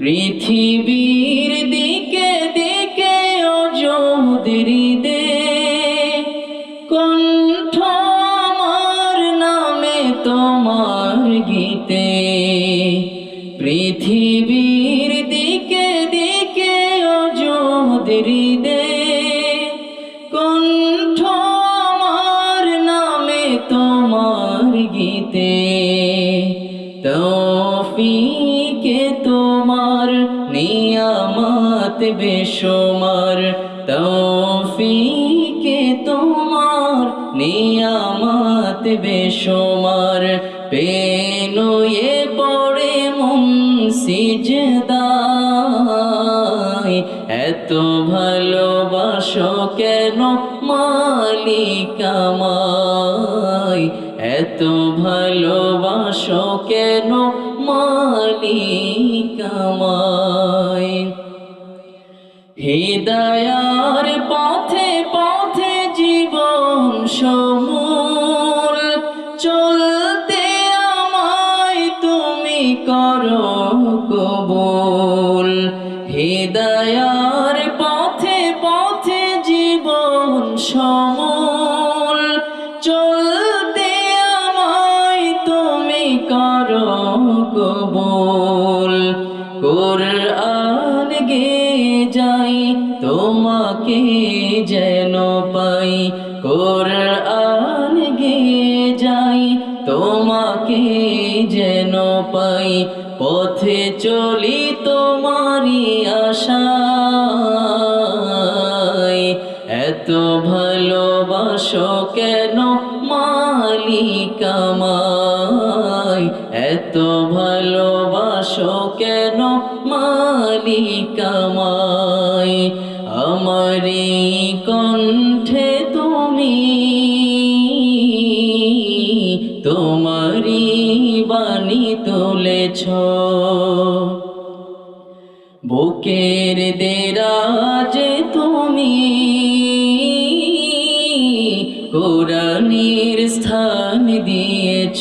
পৃথিবীর এত ভালোবাসো কেন মালিক আমায়? হৃদয়ার চলি তোমারি আশায়। এত ভালোবাসো কেন মালিক আমায়? এত ভালোবাসো কেন মালিক আমায়? আমারি কণ্ঠে তুমি তোমারি বাণী তুলেছ। বুকের দেরাজ তুমি। কোরআনির স্থান দিয়েছ।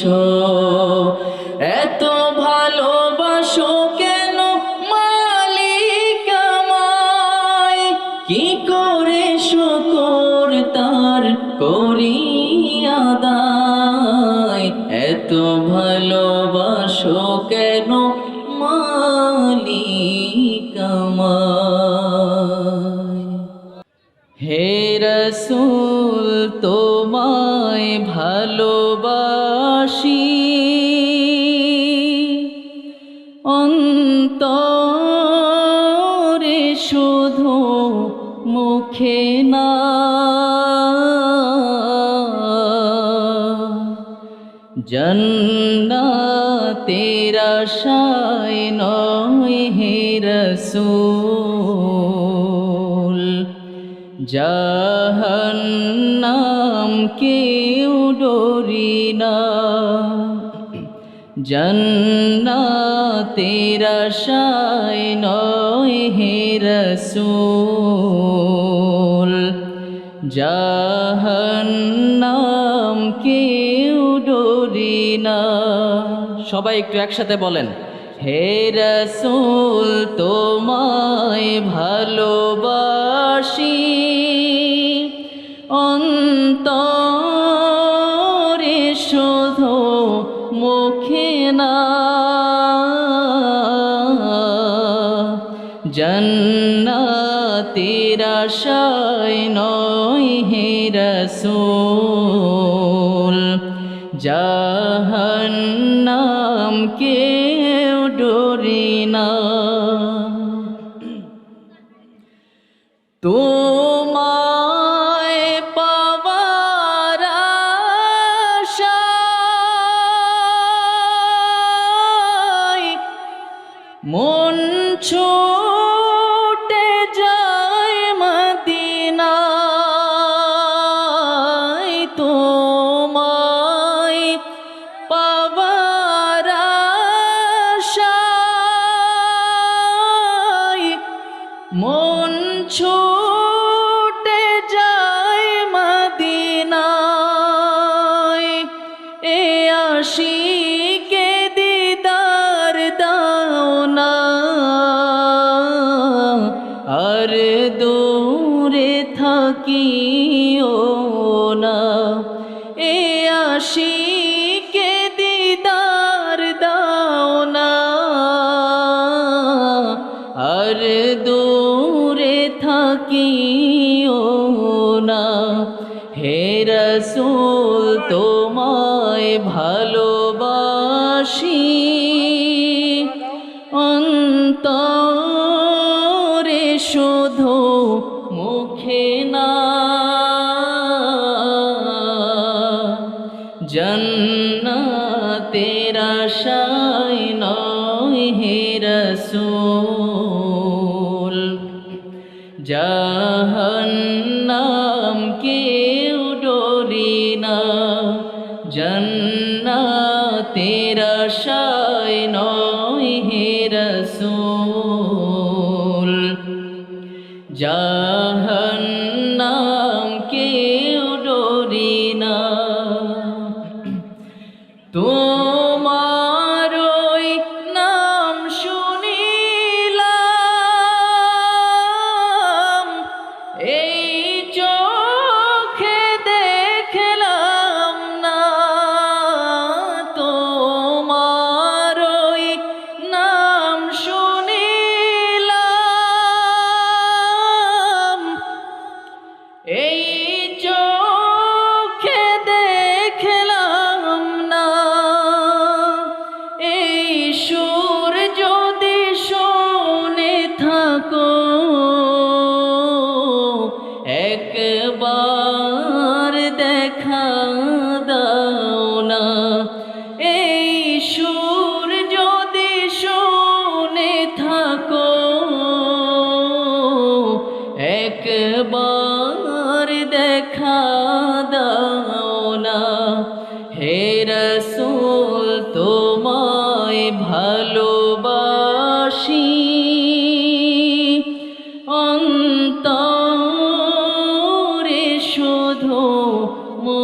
হে রসুল তোমায় ভালোবাসি। অন্তরে শুধু মুখে না। জন্নাতেরা রসুল, জাহান্নাম কেউ ডরি না। জন্নাতেরা শায় নয় হে রসুল, জাহান্নাম কেউ ডরি না। সবাই একটু একসাথে বলেন। হে রসুল তোমায় ভালোবাসি। অন্তরে শুধু মুখে না জন্নাতের আশা আশায় নয় হে রসুল। শুধু মুখে না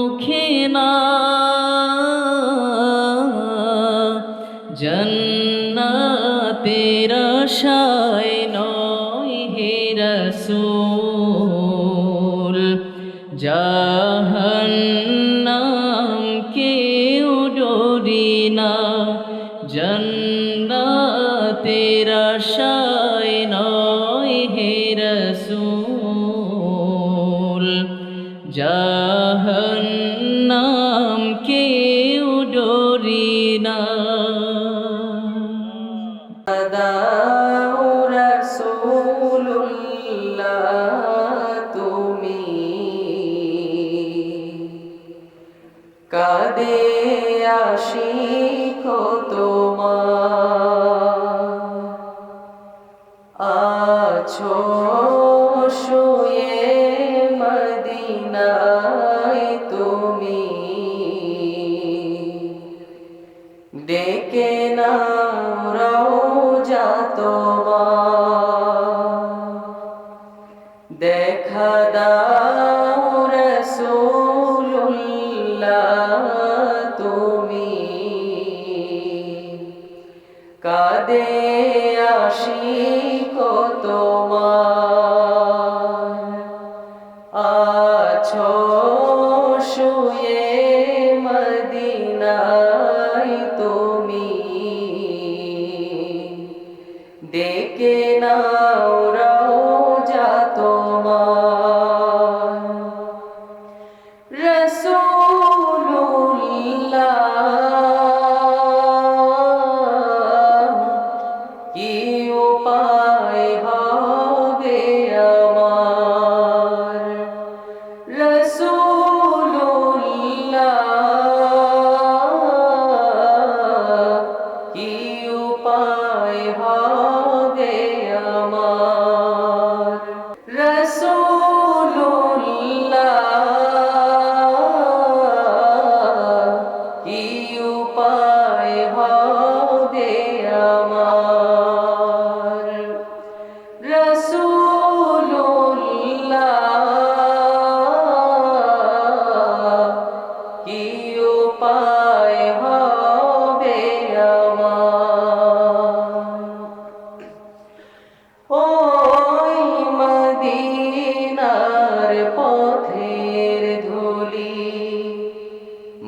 মুখে না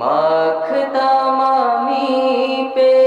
আখতাম আমি পে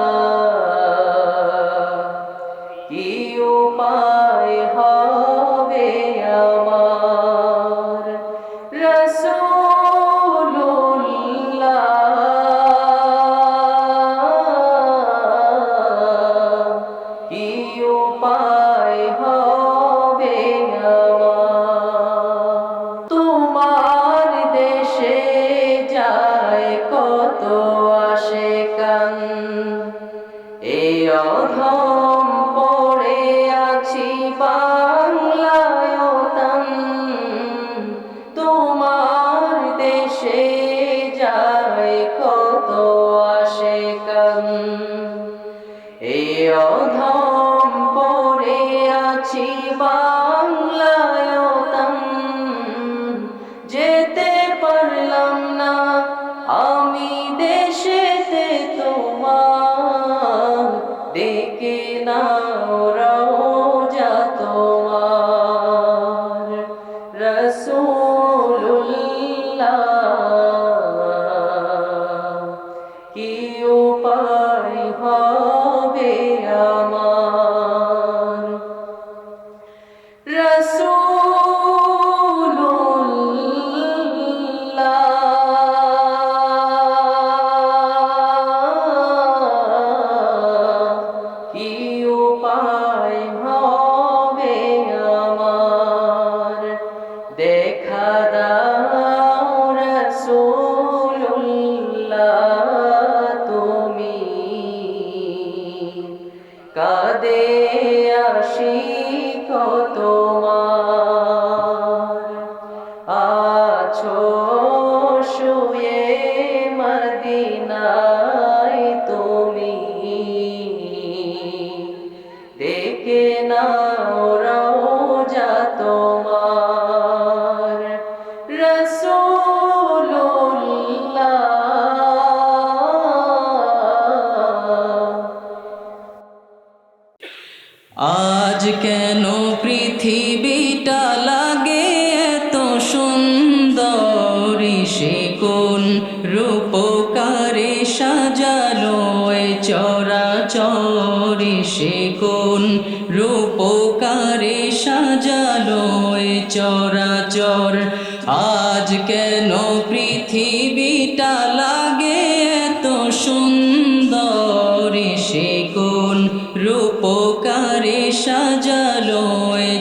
রূপকারে সাজালো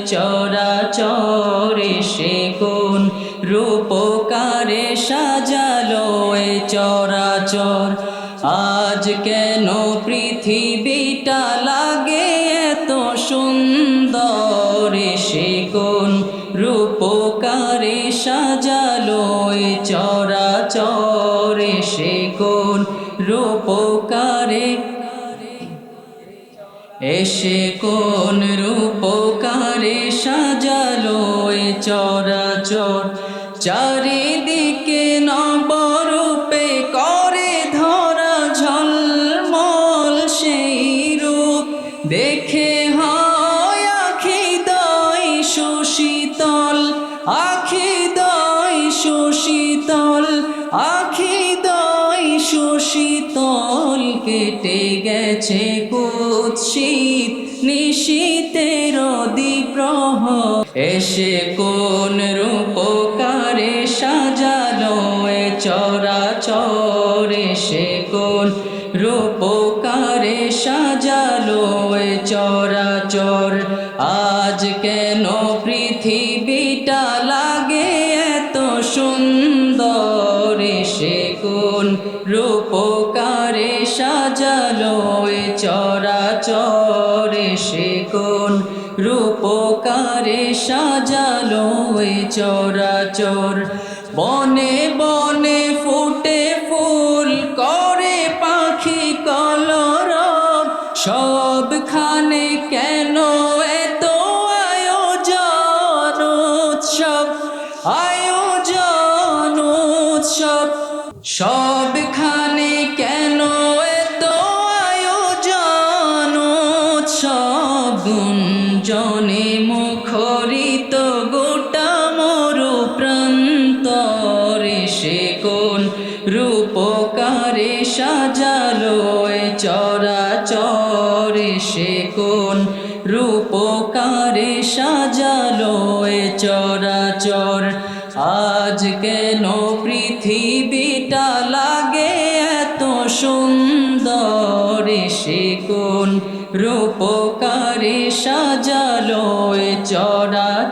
চরা চরে সে কোন রূপকারে সাজালো চরা চর আজকে কোন রূপকারে সাজালো চরাচর। চারিদিকে নবরূপে করে ধরা ঝলমল সেই রূপ। দেখে হয় আখি দয় সুশীতল, আখি দয় সুশীতল, আখি দয় সুশীতল কেটে গেছে কুৎসিত। নিশীতের দ্বিপ্রহ এসে কোন সাজালো চরাচর। বনে বনে ফুটে ফুল করে পাখি কলর সবখানে কেন এত আয়োজন উৎসব? আয়োজন উৎসব। সবখানে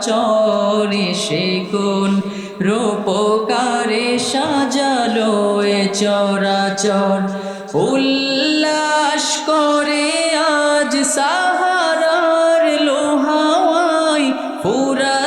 চরে সে গুণ রূপকারে সাজালো এ চরাচর। উল্লাস করে আজ সাহারার লোহাওয়ায় পুরা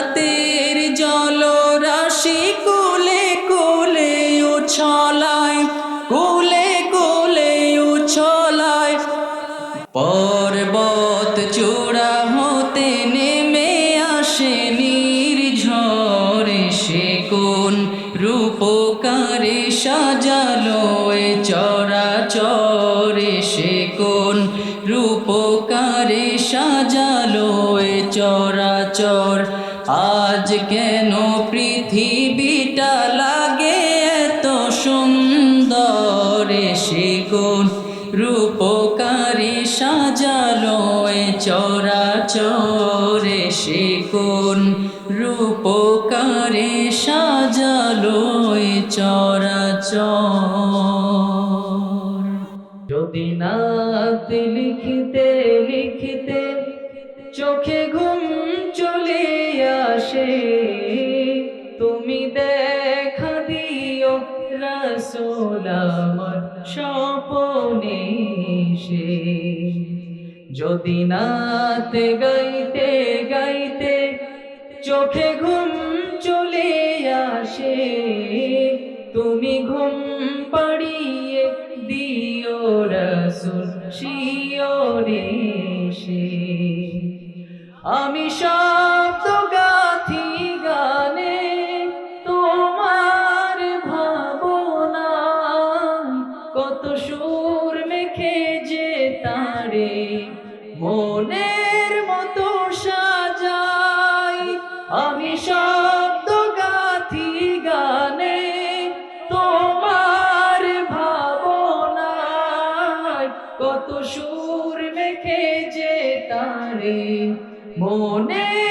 চরাচর। যদি নাত লিখিতে লিখিতে চোখে ঘুম চলে আসে, তুমি দেখা দিও রসোলামর স্বপনে সে যদি নাতে গাইতে গাইতে কত সুর মেখে যে তারে। মনে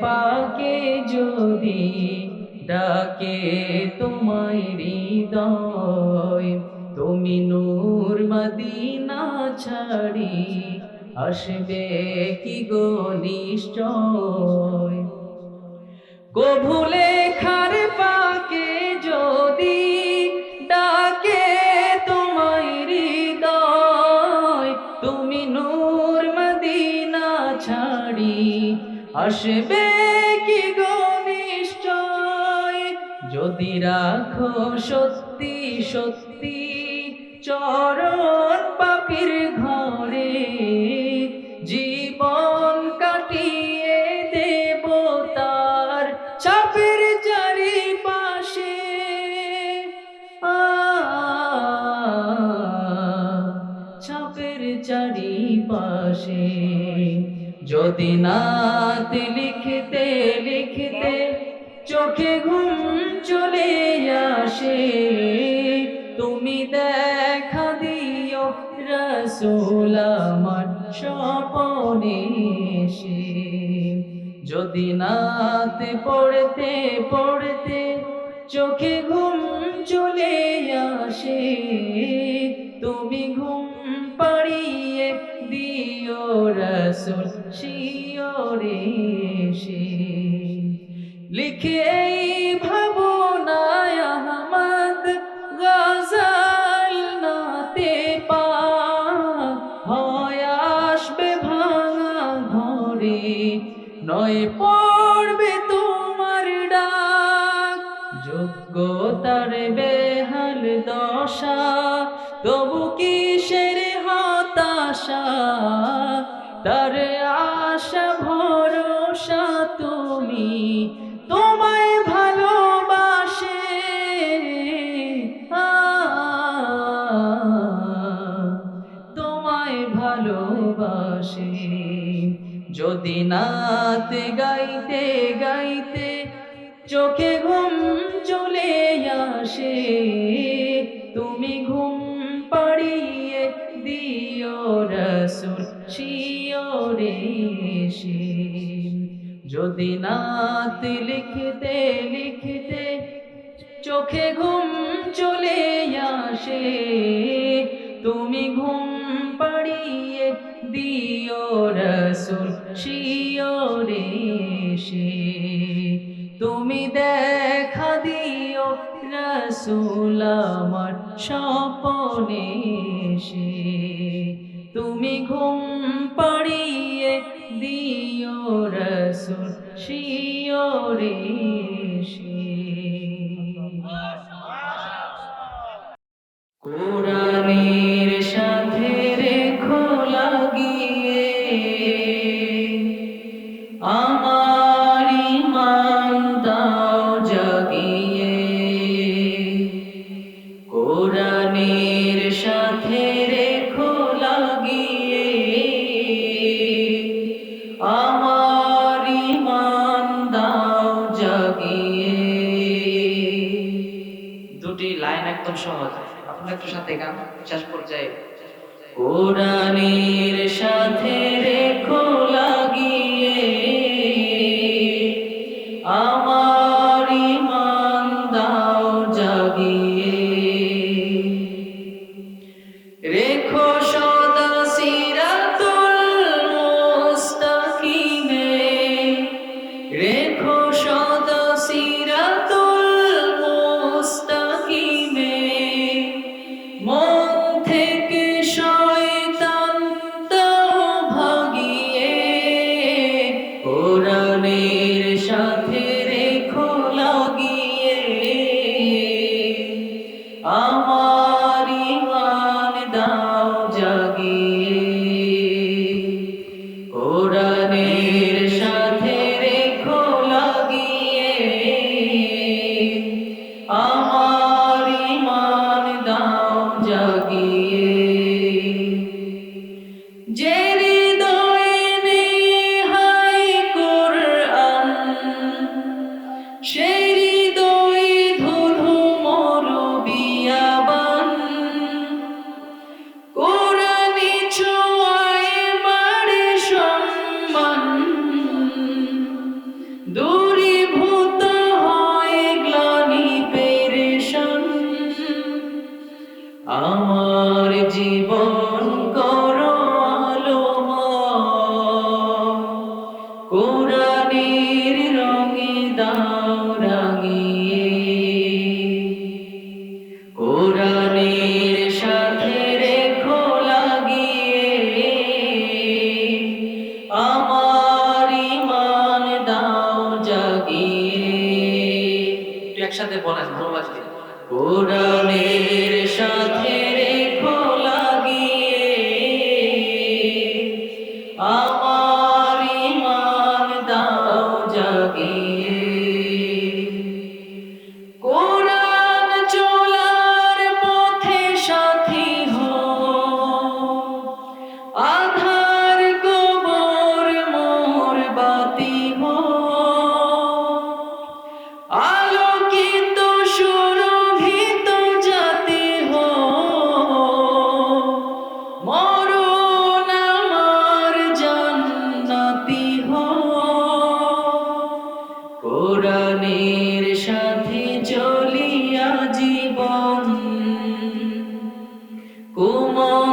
পাকে যদি ডাকে তোমায় হৃদয় তুমি নূর মদিনা ছাড়ি আসবে কি গো নিশ্চয়? কভুলে আসবে কি গো নিশ্চয়? যদি রাখো সত্যি সত্যি চরণ পাখির ঘরে, জীবন কাটিয়ে দেব তার চাপের চারিপাশে। ছাপের চারিপাশে। যদি না নয় পা ঘুম চলে আসে, তুমি ঘুম পাড়িয়ে দিও রসুল শিওরে সে তুমি দেখা দিও রসুল আমার স্বপনে একদম সহজ। আপনার একটু সাথে গান শেষ পর্যায়ে। কোরআনের সাথে বলেন ভালো কোরআনের সাথে চলিয়া জীবন। কুমন্ত্রণার